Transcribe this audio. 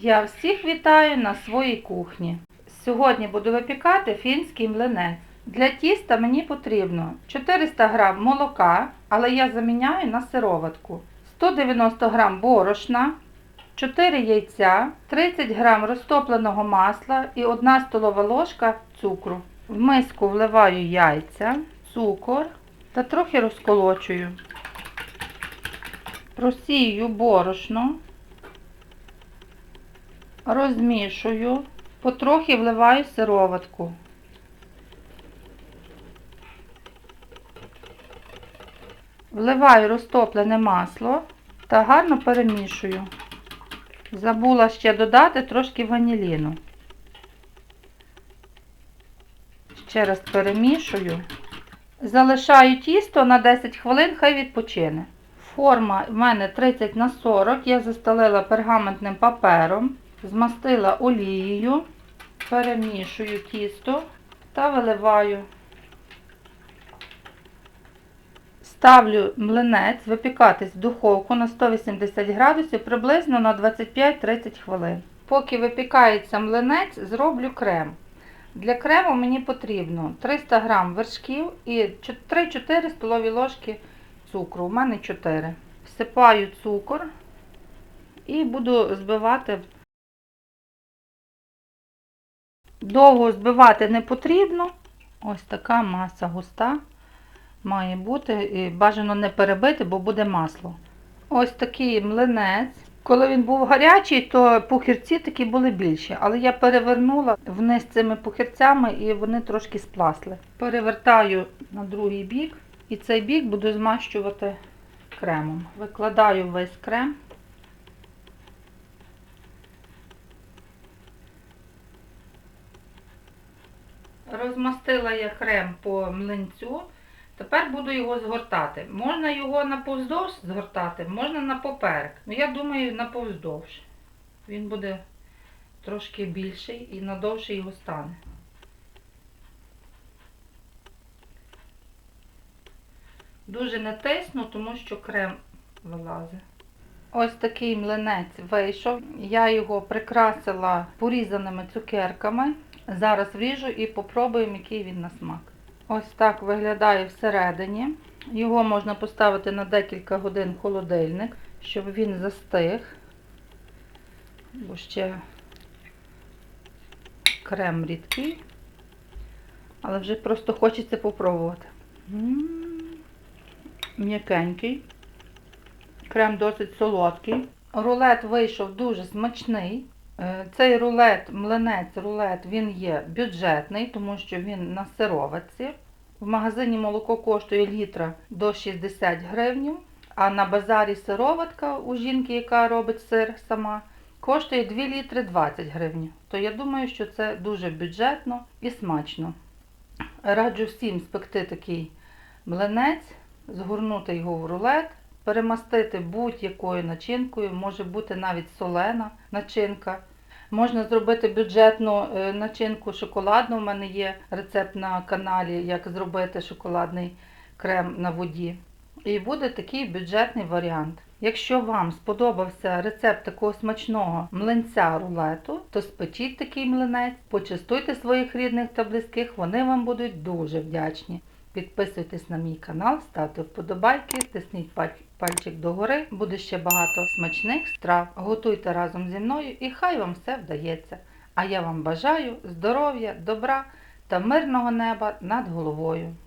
Я всіх вітаю на своїй кухні. Сьогодні буду випікати фінський млинець. Для тіста мені потрібно 400 г молока, але я заміняю на сироватку, 190 г борошна, 4 яйця, 30 г розтопленого масла і 1 столова ложка цукру. В миску вливаю яйця, цукор та трохи розколочую. Просію борошно, розмішую, потрохи вливаю сироватку. Вливаю розтоплене масло та гарно перемішую. Забула ще додати трошки ваніліну. Ще раз перемішую. Залишаю тісто на 10 хвилин, хай відпочине. Форма в мене 30 на 40. Я застелила пергаментним папером, змастила олією, перемішую тісто та виливаю. Ставлю млинець випікатись в духовку на 180 градусів приблизно на 25-30 хвилин. Поки випікається млинець, зроблю крем. Для крему мені потрібно 300 г вершків і 3-4 столові ложки цукру. У мене 4. Всипаю цукор і буду збивати. Довго збивати не потрібно. Ось така маса густа має бути. І бажано не перебити, бо буде масло. Ось такий млинець. Коли він був гарячий, то пухірці такі були більші, але я перевернула вниз цими пухірцями і вони трошки спласли. Перевертаю на другий бік і цей бік буду змащувати кремом. Викладаю весь крем. Розмастила я крем по млинцю. Тепер буду його згортати. Можна його на повздовж згортати, можна на поперек. Ну, я думаю, на повздовж. Він буде трошки більший і надовше його стане. Дуже не тисну, тому що крем вилазить. Ось такий млинець вийшов. Я його прикрасила порізаними цукерками. Зараз вріжу і попробуємо, який він на смак. Ось так виглядає всередині. Його можна поставити на декілька годин в холодильник, щоб він застиг. Бо ще крем рідкий. Але вже просто хочеться попробувати. М'якенький. Крем досить солодкий. Рулет вийшов дуже смачний. Е, Цей рулет, млинець рулет, він є бюджетний, тому що він на сироватці. В магазині молоко коштує літра до 60 гривень, а на базарі сироватка у жінки, яка робить сир сама, коштує 2 літри 20 гривень. То я думаю, що це дуже бюджетно і смачно. Раджу всім спекти такий млинець, згорнути його в рулет, перемастити будь-якою начинкою, може бути навіть солена начинка. Можна зробити бюджетну е, начинку шоколадну. У мене є рецепт на каналі, як зробити шоколадний крем на воді. І буде такий бюджетний варіант. Якщо вам сподобався рецепт такого смачного млинця рулету, то спечіть такий млинець, почастуйте своїх рідних та близьких, вони вам будуть дуже вдячні. Підписуйтесь на мій канал, ставте вподобайки, тисніть паль- пальчик догори. Буде ще багато смачних страв. Готуйте разом зі мною і хай вам все вдається. А я вам бажаю здоров'я, добра та мирного неба над головою.